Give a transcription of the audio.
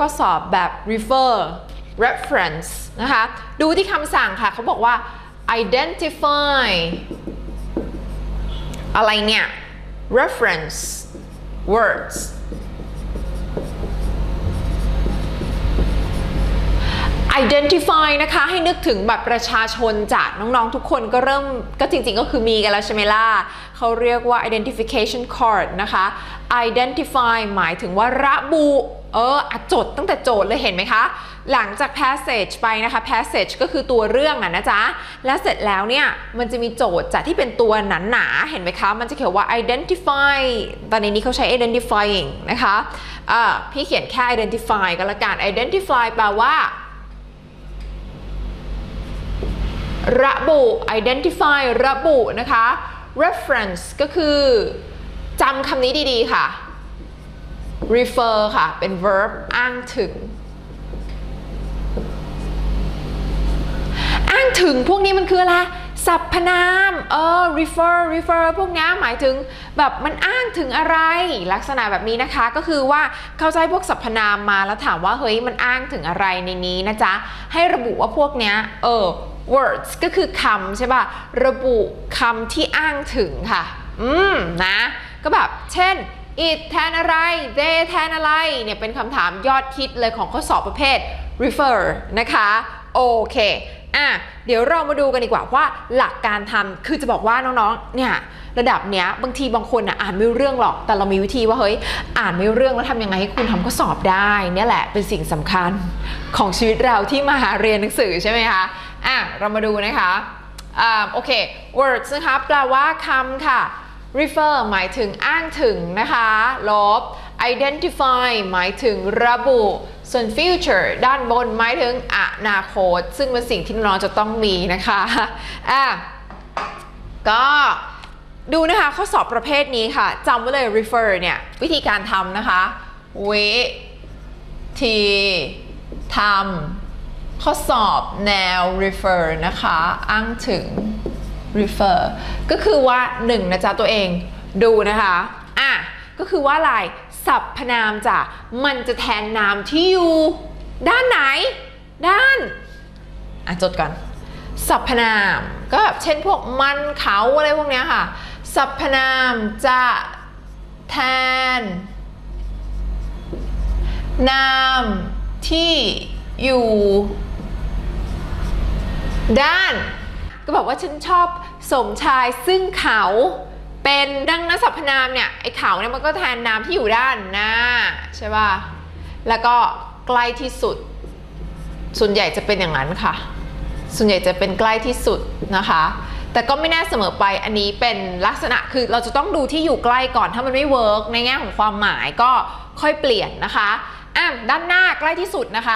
ก็สอบแบบ refer reference นะคะ ดูที่คำสั่งค่ะ เขาบอกว่า identify อะไรเนี่ย reference words identify นะคะ ให้นึกถึงบัตรประชาชนจากน้องๆทุกคนก็เริ่มก็จริงๆก็คือมีกันแล้วใช่ไหมล่ะเขาเรียกว่า identification card นะคะ identify หมายถึงว่าระบุ เอออจดตั้งแต่โจทย์เลยเห็นไหมคะ หลังจาก passage ไปนะคะ passage ก็คือตัวเรื่องอะนะจ๊ะ และเสร็จแล้วเนี่ย มันจะมีโจทย์จากที่เป็นตัวหนาๆเห็นไหมคะ มันจะเขียนว่า identify ตอนนี้เขาใช้ identifying นะคะอ่าพี่เขียนแค่ identify ก็แล้วกัน identify แปลว่า ระบุ identify ระบุนะคะ reference ก็คือจำคำนี้ดีๆค่ะ refer ค่ะ เป็น verb อ้างถึง อ้างถึงพวกนี้มันคืออะไรสรรพนามเออ refer refer พวกนี้หมายถึงแบบมันอ้างถึงอะไร ลักษณะแบบนี้นะคะก็คือว่าเข้าใจพวกสรรพนามมาแล้วถามว่าเฮ้ยมันอ้างถึงอะไรในนี้นะจ๊ะ ให้ระบุว่าพวกเนี้ยเออ words ก็คือคำใช่ป่ะ ระบุคำที่อ้างถึงค่ะ อืมนะ ก็แบบเช่น it แทนอะไร they แทนอะไรเนี่ยเป็นคำถามยอดฮิตเลยของข้อสอบประเภท refer นะคะโอเคอะเดี๋ยวเรามาดูกันดีกว่าว่าหลักการทำคือจะบอกว่าน้องๆ เนี่ยระดับเนี้ยบางทีบางคนอะอ่านไม่รู้เรื่องหรอก แต่เรามีวิธีว่าเฮ้ยอ่านไม่รู้เรื่องแล้วทำยังไงให้คุณทำข้อสอบได้ เนี่ยแหละเป็นสิ่งสำคัญของชีวิตเราที่มาเรียนหนังสือใช่ไหมคะอะเรามาดูนะคะอ่าโอเค words นะคะแปลว่าคำค่ะ refer หมายถึงอ้างถึงนะคะลบ identify หมายถึงระบุ ส่วน future ด้านบนหมายถึงอนาคต ซึ่งเป็นสิ่งที่น้องจะต้องมีนะคะอะก็ดูนะคะข้อสอบประเภทนี้ค่ะจำไว้เลย refer เนี่ย วิธีการทำนะคะ วิธีทำข้อสอบแนว refer นะคะ อ้างถึง refer ก็คือว่าหนึ่งนะจ๊ะตัวเองดูนะคะอะก็คือว่าอะไรสรรพนามจ้ะมันจะแทนนามที่อยู่ด้านไหน ด้านอะจดก่อนสรรพนามก็แบบเช่นพวกมันเขาอะไรพวกเนี้ยค่ะสรรพนามจะแทน นามที่อยู่ ด้าน ก็บอกว่าฉันชอบ สมชายซึ่งเขาเป็นดังนั้นสรรพนามเนี่ยไอ้เขาเนี่ยมันก็แทนนามที่อยู่ด้านหน้าใช่ป่ะแล้วก็ใกล้ที่สุด ส่วนใหญ่จะเป็นอย่างนั้นค่ะ ส่วนใหญ่จะเป็นใกล้ที่สุดนะคะ แต่ก็ไม่แน่เสมอไปอันนี้เป็นลักษณะคือเราจะต้องดูที่อยู่ใกล้ก่อนถ้ามันไม่เวิร์กในแง่ของความหมายก็ค่อยเปลี่ยนนะคะอะด้านหน้าใกล้ที่สุดนะคะ